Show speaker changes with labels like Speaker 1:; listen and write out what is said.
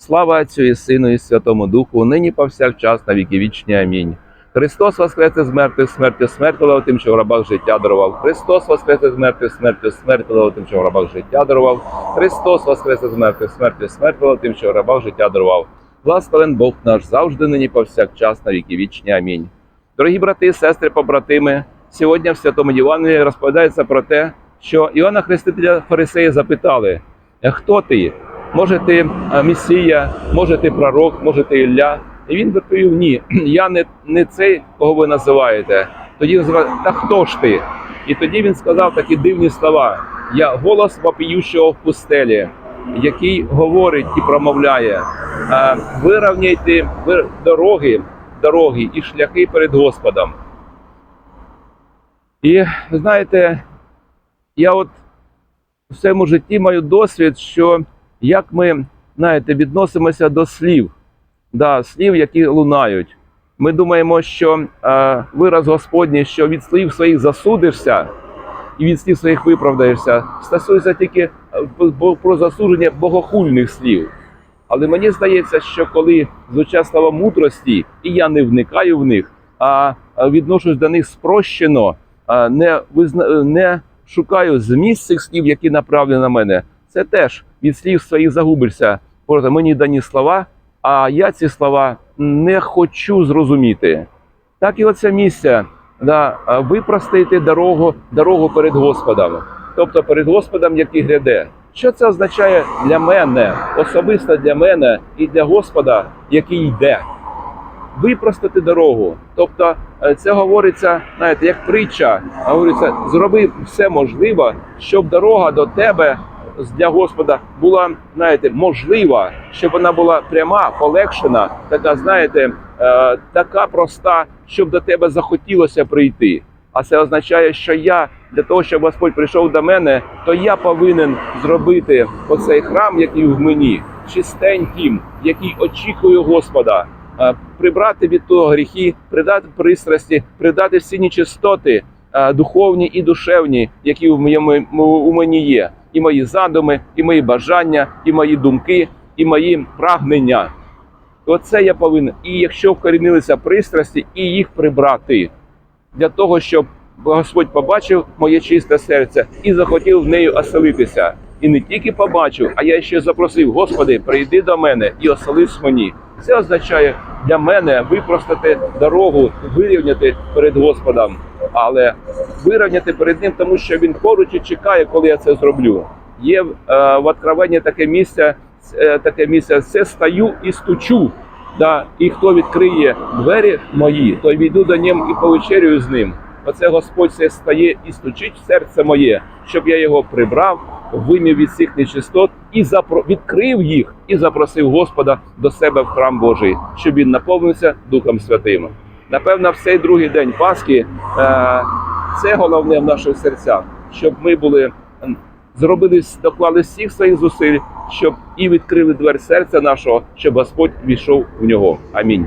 Speaker 1: Слава Отцю і Сину, і Святому Духу, нині повсякчас на віки вічні. Амінь. Христос воскресе з мертвих смертю, смерть тим, що в рабах життя дарував. Христос воскресе з мертвих смертю, смерть тим, що в рабах життя дарував. Христос воскресе з мертвих смертю, смерть тим, що в рабах життя дарував. Благословен Бог наш завжди нині повсякчас на віки вічні. Амінь. Дорогі брати, сестри, побратими, сьогодні в Святому Євангелії розповідається про те, що Іоанна Хрестителя фарисеї запитали, «Е, хто ти? Може ти е, Месія, може ти пророк, може ти Ілля? І він відповів: ні, я не, не цей, кого ви називаєте. Тоді сказав, та хто ж ти? І тоді він сказав такі дивні слова: Я голос вопіющого в пустелі, який говорить і промовляє: «Е, вирівняйте дороги, дороги і шляхи перед Господом. І знаєте, я от в своєму житті маю досвід, що як ми знаєте, відносимося до слів, да, слів, які лунають. Ми думаємо, що е, вираз Господній, що від слів своїх засудишся і від слів своїх виправдаєшся, стосується тільки про засудження богохульних слів. Але мені здається, що коли звучать слова мудрості, і я не вникаю в них, а відношусь до них спрощено, не визна... не шукаю зміст цих слів, які направлені на мене. Це теж від слів своїх загубишся. Просто мені дані слова, а я ці слова не хочу зрозуміти. Так і оце місце, да, випростити дорогу, дорогу перед Господом, тобто перед Господом, який гряде. Що це означає для мене, особисто для мене і для Господа, який йде? Випростити дорогу. Тобто е, це говориться, знаєте, як притча, говориться, зроби все можливе, щоб дорога до тебе для Господа була, знаєте, можлива, щоб вона була пряма, полегшена, така, знаєте, е, така проста, щоб до тебе захотілося прийти. А це означає, що я для того, щоб Господь прийшов до мене, то я повинен зробити оцей храм, який в мені, чистеньким, який очікує Господа, е, прибрати від того гріхи, придати пристрасті, придати всі нечистоти, е, духовні і душевні, які в моєму у мені є, і мої задуми, і мої бажання, і мої думки, і мої прагнення. Оце я повинен. І якщо вкорінилися пристрасті, і їх прибрати для того, щоб Господь побачив моє чисте серце і захотів в нею оселитися. І не тільки побачив, а я ще запросив, Господи, прийди до мене і оселись мені. Це означає для мене випростати дорогу, вирівняти перед Господом, але вирівняти перед ним, тому що він поруч і чекає, коли я це зроблю. Є е, в откровенні таке місце, е, таке місце, це стаю і стучу. Да, і хто відкриє двері мої, той війду до ним і повечерюю з ним. Оце Господь все стає і стучить в серце моє, щоб я його прибрав, вимів від всіх нечистот і запро... відкрив їх і запросив Господа до себе в храм Божий, щоб він наповнився Духом Святим. Напевно, в цей другий день Пасхи е... це головне в наших серцях, щоб ми були зробили доклали всіх своїх зусиль, щоб і відкрили двері серця нашого, щоб Господь війшов в нього. Амінь.